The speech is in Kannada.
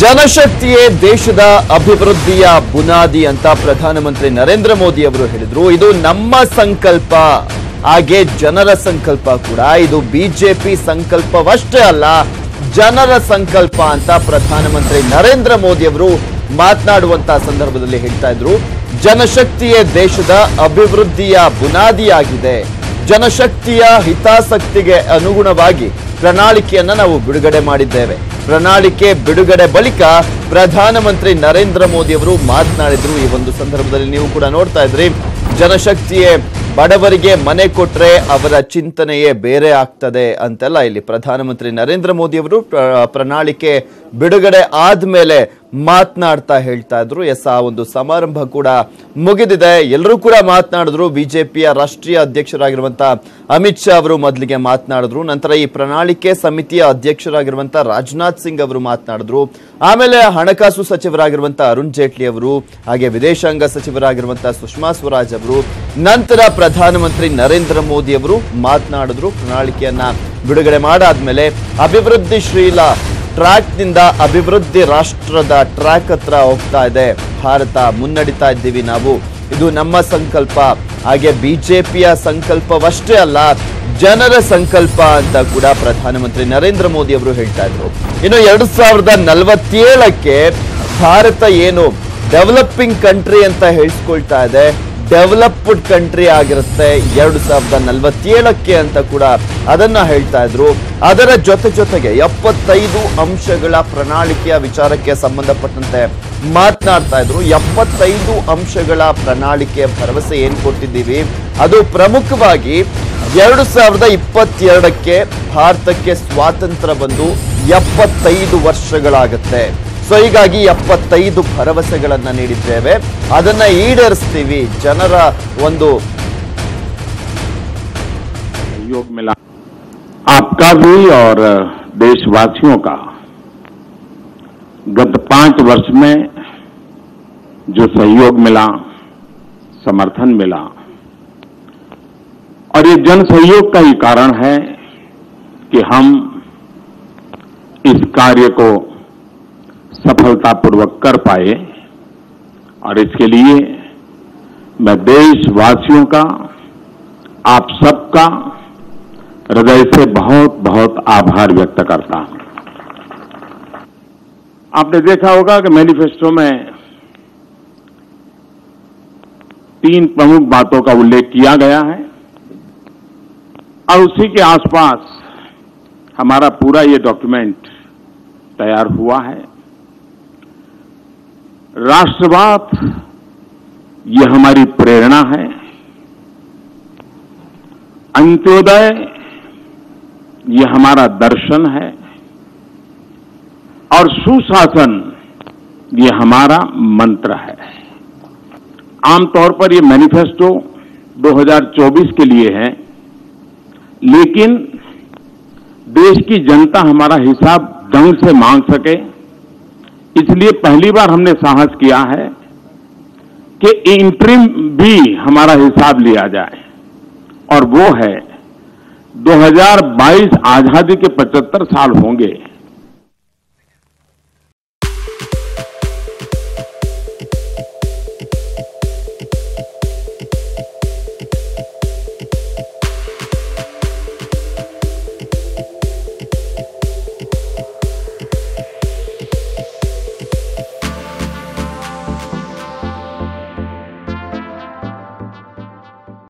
ಜನಶಕ್ತಿಯೇ ದೇಶದ ಅಭಿವೃದ್ಧಿಯ ಬುನಾದಿ ಅಂತ ಪ್ರಧಾನಮಂತ್ರಿ ನರೇಂದ್ರ ಮೋದಿ ಅವರು ಹೇಳಿದ್ರು. ಇದು ನಮ್ಮ ಸಂಕಲ್ಪ. ಹಾಗೆ ಜನರ ಸಂಕಲ್ಪ ಕೂಡ. ಇದು ಬಿಜೆಪಿ ಸಂಕಲ್ಪವಷ್ಟೇ ಅಲ್ಲ, ಜನರ ಸಂಕಲ್ಪ ಅಂತ ಪ್ರಧಾನಮಂತ್ರಿ ನರೇಂದ್ರ ಮೋದಿ ಅವರು ಮಾತನಾಡುವಂತ ಸಂದರ್ಭದಲ್ಲಿ ಹೇಳ್ತಾ ಇದ್ರು. ಜನಶಕ್ತಿಯೇ ದೇಶದ ಅಭಿವೃದ್ಧಿಯ ಬುನಾದಿಯಾಗಿದೆ. ಜನಶಕ್ತಿಯ ಹಿತಾಸಕ್ತಿಗೆ ಅನುಗುಣವಾಗಿ ಪ್ರಣಾಳಿಕೆಯನ್ನ ನಾವು ಬಿಡುಗಡೆ ಮಾಡಿದ್ದೇವೆ. ಪ್ರಣಾಳಿಕೆ ಬಿಡುಗಡೆ ಬಳಿಕ ಪ್ರಧಾನಮಂತ್ರಿ ನರೇಂದ್ರ ಮೋದಿ ಅವರು ಮಾತನಾಡಿದ್ರು. ಈ ಒಂದು ಸಂದರ್ಭದಲ್ಲಿ ನೀವು ಕೂಡ ನೋಡ್ತಾ ಇದ್ರಿ. ಜನಶಕ್ತಿಯೇ ಬಡವರಿಗೆ ಮನೆ ಕೊಟ್ರೆ ಅವರ ಚಿಂತನೆಯೇ ಬೇರೆ ಆಗ್ತದೆ ಅಂತೆಲ್ಲ ಇಲ್ಲಿ ಪ್ರಧಾನಮಂತ್ರಿ ನರೇಂದ್ರ ಮೋದಿ ಅವರು ಪ್ರ- ಪ್ರಣಾಳಿಕೆ ಬಿಡುಗಡೆ ಆದ್ಮೇಲೆ ಮಾತನಾಡ್ತಾ ಹೇಳ್ತಾ ಇದ್ರು. ಎಸ್, ಆ ಒಂದು ಸಮಾರಂಭ ಕೂಡ ಮುಗಿದಿದೆ. ಎಲ್ಲರೂ ಕೂಡ ಮಾತನಾಡಿದ್ರು. ಬಿಜೆಪಿಯ ರಾಷ್ಟ್ರೀಯ ಅಧ್ಯಕ್ಷರಾಗಿರುವಂತಹ ಅಮಿತ್ ಶಾ ಅವರು ಮೊದಲಿಗೆ ಮಾತನಾಡಿದ್ರು. ನಂತರ ಈ ಪ್ರಣಾಳಿಕೆ ಸಮಿತಿಯ ಅಧ್ಯಕ್ಷರಾಗಿರುವಂತಹ ರಾಜನಾಥ್ ಸಿಂಗ್ ಅವರು ಮಾತನಾಡಿದ್ರು. ಆಮೇಲೆ ಹಣಕಾಸು ಸಚಿವರಾಗಿರುವಂತಹ ಅರುಣ್ ಜೇಟ್ಲಿ ಅವರು, ಹಾಗೆ ವಿದೇಶಾಂಗ ಸಚಿವರಾಗಿರುವಂತಹ ಸುಷ್ಮಾ ಸ್ವರಾಜ್ ಅವರು, ನಂತರ ಪ್ರಧಾನಮಂತ್ರಿ ನರೇಂದ್ರ ಮೋದಿ ಅವರು ಮಾತನಾಡಿದ್ರು. ಪ್ರಣಾಳಿಕೆಯನ್ನ ಬಿಡುಗಡೆ ಮಾಡಾದ್ಮೇಲೆ ಅಭಿವೃದ್ಧಿಶೀಲ ಟ್ರ್ಯಾಕ್ನಿಂದ ಅಭಿವೃದ್ಧಿ ರಾಷ್ಟ್ರದ ಟ್ರ್ಯಾಕ್ ಹತ್ರ ಹೋಗ್ತಾ ಇದೆ. ಭಾರತ ಮುನ್ನಡಿತಾ ಇದ್ದೀವಿ ನಾವು. ಇದು ನಮ್ಮ ಸಂಕಲ್ಪ. ಹಾಗೆ ಬಿಜೆಪಿಯ ಸಂಕಲ್ಪವಷ್ಟೇ ಅಲ್ಲ, ಜನರ ಸಂಕಲ್ಪ ಅಂತ ಕೂಡ ಪ್ರಧಾನಮಂತ್ರಿ ನರೇಂದ್ರ ಮೋದಿ ಅವರು ಹೇಳ್ತಾ ಇದ್ರು. ಇನ್ನು ಎರಡು ಸಾವಿರದ ನಲವತ್ತೇಳಕ್ಕೆ ಭಾರತ ಏನು ಡೆವಲಪಿಂಗ್ ಕಂಟ್ರಿ ಅಂತ ಹೇಳ್ಸ್ಕೊಳ್ತಾ ಇದೆ. ಡೆವಲಪ್ಡ್ ಕಂಟ್ರಿ ಆಗಿರುತ್ತೆ. ಎರಡು ಸಾವಿರದ ನಲವತ್ತೇಳಕ್ಕೆ ಅಂತ ಕೂಡ ಅದನ್ನ ಹೇಳ್ತಾ ಇದ್ರು. ಅದರ ಜೊತೆ ಜೊತೆಗೆ ಎಪ್ಪತ್ತೈದು ಅಂಶಗಳ ಪ್ರಣಾಳಿಕೆಯ ವಿಚಾರಕ್ಕೆ ಸಂಬಂಧಪಟ್ಟಂತೆ ಮಾತನಾಡ್ತಾ ಇದ್ರು. ಎಪ್ಪತ್ತೈದು ಅಂಶಗಳ ಪ್ರಣಾಳಿಕೆಯ ಭರವಸೆ ಏನ್ ಕೊಟ್ಟಿದ್ದೀವಿ? ಅದು ಪ್ರಮುಖವಾಗಿ ಎರಡು ಸಾವಿರದ ಇಪ್ಪತ್ತೆರಡಕ್ಕೆ ಭಾರತಕ್ಕೆ ಸ್ವಾತಂತ್ರ್ಯ ಬಂದು ಎಪ್ಪತ್ತೈದು ವರ್ಷಗಳಾಗುತ್ತೆ. ಸೊ ಹೀಗಾಗಿ ಎಪ್ಪತ್ತೈದು ಭರವಸೆಗಳನ್ನ ನೀಡಿದ್ದೇವೆ ಅದನ್ನ ಈಡೇರಿಸ್ತೀವಿ ಜನರ ಒಂದು सहयोग मिला आपका भी और देशवासियों का गत पांच वर्ष में जो सहयोग मिला समर्थन मिला और ये जन सहयोग का ही कारण है कि हम इस कार्य को सफलतापूर्वक कर पाए और इसके लिए मैं देशवासियों का, आप सबका हृदय से बहुत बहुत आभार व्यक्त करता हूँ। आपने देखा होगा कि मैनिफेस्टो में तीन प्रमुख बातों का उल्लेख किया गया है और उसी के आसपास हमारा पूरा ये डॉक्यूमेंट तैयार हुआ है। राष्ट्रवाद, ये हमारी प्रेरणा है। अंत्योदय, ये हमारा दर्शन है। और सुशासन, ये हमारा मंत्र है। आमतौर पर ये मैनिफेस्टो 2024 के लिए है, लेकिन देश की जनता हमारा हिसाब ढंग से मांग सके इसलिए पहली बार हमने साहस किया है कि इंट्रीम भी हमारा हिसाब लिया जाए। और वो है 2022 आज़ादी के 75 साल होंगे।